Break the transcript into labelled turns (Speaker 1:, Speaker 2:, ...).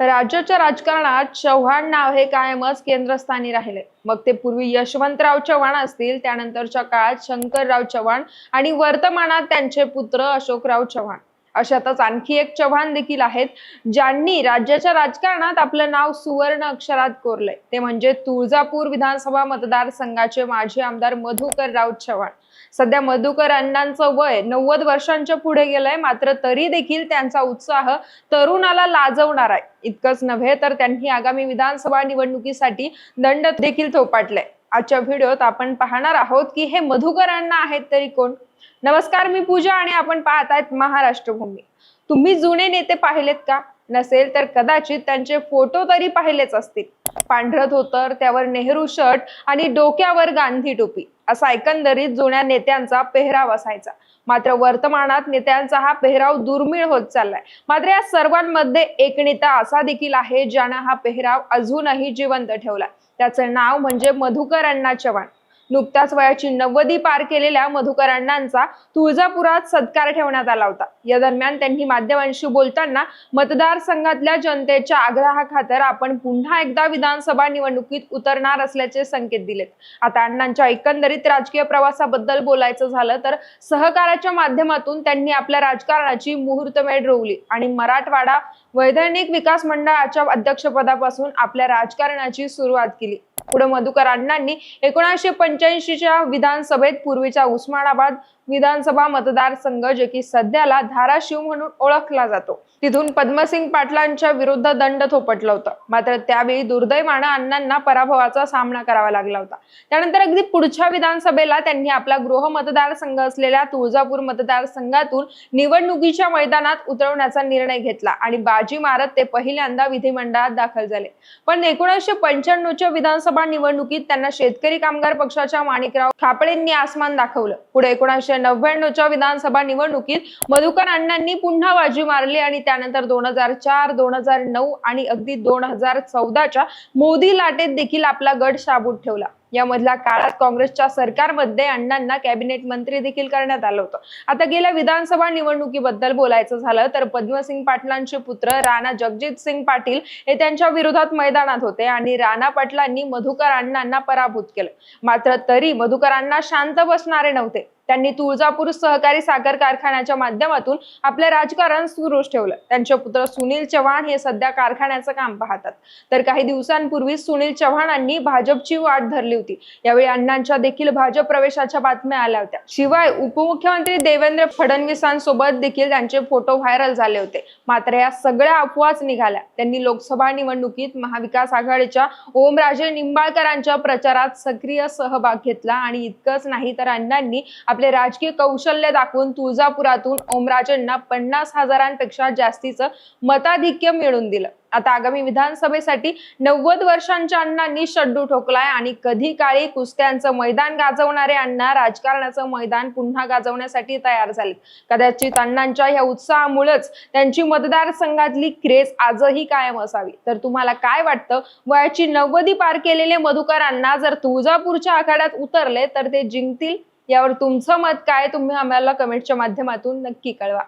Speaker 1: राज्याच्या राजकारणात चव्हाण नाव हे कायमच केंद्रस्थानी राहिले. मग ते पूर्वी यशवंतराव चव्हाण असतील त्यानंतरच्या काळात शंकरराव चव्हाण आणि वर्तमानात त्यांचे पुत्र अशोकराव चव्हाण. अशातच आणखी एक चव्हाण देखील आहेत ज्यांनी राज्याच्या राजकारणात आपलं नाव सुवर्ण अक्षरात कोरलंय. ते म्हणजे तुळजापूर विधानसभा मतदारसंघाचे माजी आमदार मधुकरराव चव्हाण. सध्या मधुकर अण्णांचं वय नव्वद वर्षांच्या पुढे गेलंय मात्र तरी देखील त्यांचा उत्साह तरुणाला लाजवणार आहे. इतकंच नव्हे तर त्यांनी आगामी विधानसभा निवडणुकीसाठी दंड देखील थोपाटलाय. आजच्या व्हिडिओत आपण पाहणार आहोत की हे मधुकरांना आहेत तरी कोण? नमस्कार मी पूजा आणि आपण पाहत आहेत महाराष्ट्र भूमी तुम्ही जुने नेते पाहिलेत का? नसेल तर कदाचित त्यांचे फोटो तरी पाहिलेच असतील. पांढरं धोतर त्यावर नेहरू शर्ट आणि डोक्यावर गांधी टोपी. असा एकंदरीत जुन्या नेत्यांचा पेहराव असायचा. मात्र वर्तमानात नेत्यांचा हा पेहराव दुर्मिळ होत चाललाय. मात्र या सर्वांमध्ये एक नेता असा देखील आहे ज्यानं हा पेहराव अजूनही जिवंत ठेवला. त्याचं नाव म्हणजे मधुकर अण्णा चव्हाण. नुकत्याच वयाची नव्वदी पार केलेल्या मधुकर अण्णांचा तुळजापुरात सत्कार ठेवण्यात आला होता. या दरम्यान त्यांनी माध्यमांशी बोलताना मतदारसंघातल्या जनतेच्या आग्रहाखातर आपण पुन्हा एकदा विधानसभा निवडणुकीत उतरणार असल्याचे संकेत दिलेत. आता अण्णांच्या एकंदरीत राजकीय प्रवासाबद्दल बोलायचं झालं तर सहकाराच्या माध्यमातून त्यांनी आपल्या राजकारणाची मुहूर्तमेढ रोवली आणि मराठवाडा वैधानिक विकास मंडळाच्या अध्यक्षपदापासून आपल्या राजकारणाची सुरुवात केली. पुढे मधुकर अण्णांनी एकोणीसशे पंच्याऐंशीच्या विधानसभेत पूर्वीचा उस्मानाबाद विधानसभा मतदारसंघ जे की सध्याला धाराशिव म्हणून ओळखला जातो. तिथून पद्मसिंग पाटलांच्या विरुद्ध दंड थोपटलं होतं. मात्र त्यावेळी दुर्दैवानं अण्णांना पराभवाचा सामना करावा लागला होता. त्यानंतर अगदी पुढच्या विधानसभेला त्यांनी आपला गृह मतदारसंघ असलेल्या तुळजापूर मतदारसंघातून निवडणुकीच्या मैदानात उतरवण्याचा निर्णय घेतला आणि बाजी मारत ते पहिल्यांदा विधिमंडळात दाखल झाले. पण एकोणीसशे पंच्याण्णवच्या विधानसभा निवडणुकीत त्यांना शेतकरी कामगार पक्षाच्या माणिकराव खापळेंनी आसमान दाखवलं. पुढे एकोणीसशे नव्याण्णवच्या विधानसभा निवडणुकीत मधुकर अण्णांनी पुन्हा बाजी मारली आणि त्यानंतर दोन हजार चार दोन हजार नऊ आणि अगदी दोन हजार चौदाच्या मोदी लाटेत देखील आपला गड शाबूत ठेवला. यामधल्या काळात काँग्रेसच्या सरकारमध्ये अण्णांना कॅबिनेट मंत्री देखील करण्यात आलं होतं. आता गेल्या विधानसभा निवडणुकीबद्दल बोलायचं झालं तर पद्मसिंग पाटलांचे पुत्र राणा जगजित सिंग पाटील हे त्यांच्या विरोधात मैदानात होते आणि राणा पाटलांनी मधुकर अण्णांना पराभूत केलं. मात्र तरी मधुकर अण्णा शांत बसणारे नव्हते. त्यांनी तुळजापूर सहकारी साखर कारखान्याच्या माध्यमातून आपलं राजकारण सुरूच ठेवलं. त्यांचे पुत्र सुनील चव्हाण हे सध्या कारखान्याचं काम पाहतात. तर काही दिवसांपूर्वी सुनील चव्हाणांनी भाजपची वाट धरली होती. यावेळी अण्णांच्या देखील भाजप प्रवेशाच्या बातम्या आल्या होत्या. शिवाय उपमुख्यमंत्री देवेंद्र फडणवीसांसोबत देखील त्यांचे फोटो व्हायरल झाले होते. मात्र या सगळ्या अफवाच निघाल्या. त्यांनी लोकसभा निवडणुकीत महाविकास आघाडीच्या ओमराजे निंबाळकरांच्या प्रचारात सक्रिय सहभाग घेतला आणि इतकंच नाही तर अण्णांनी आपले राजकीय कौशल्य दाखवून तुळजापुरातून ओमराजेंना पन्नास हजारांपेक्षा जास्तीचं मताधिक्य मिळवून दिलं. आता आगामी विधानसभेसाठी नव्वद वर्षांच्या अण्णांनी शड्डू ठोकलाय आणि कधी काळी कुस्त्यांचं मैदान गाजवणारे अण्णा राजकारणाचं मैदान पुन्हा गाजवण्यासाठी तयार झाले कदाचित अण्णांच्या या उत्साहामुळेच त्यांची मतदारसंघातली क्रेज आजही कायम असावी. तर तुम्हाला काय वाटतं? वयाची नव्वदी पार केलेले मधुकर अण्णा जर तुळजापूरच्या आखाड्यात उतरले तर ते जिंकतील? यावर तुमचं मत काय तुम्ही आम्हाला कमेंटच्या माध्यमातून नक्की कळवा.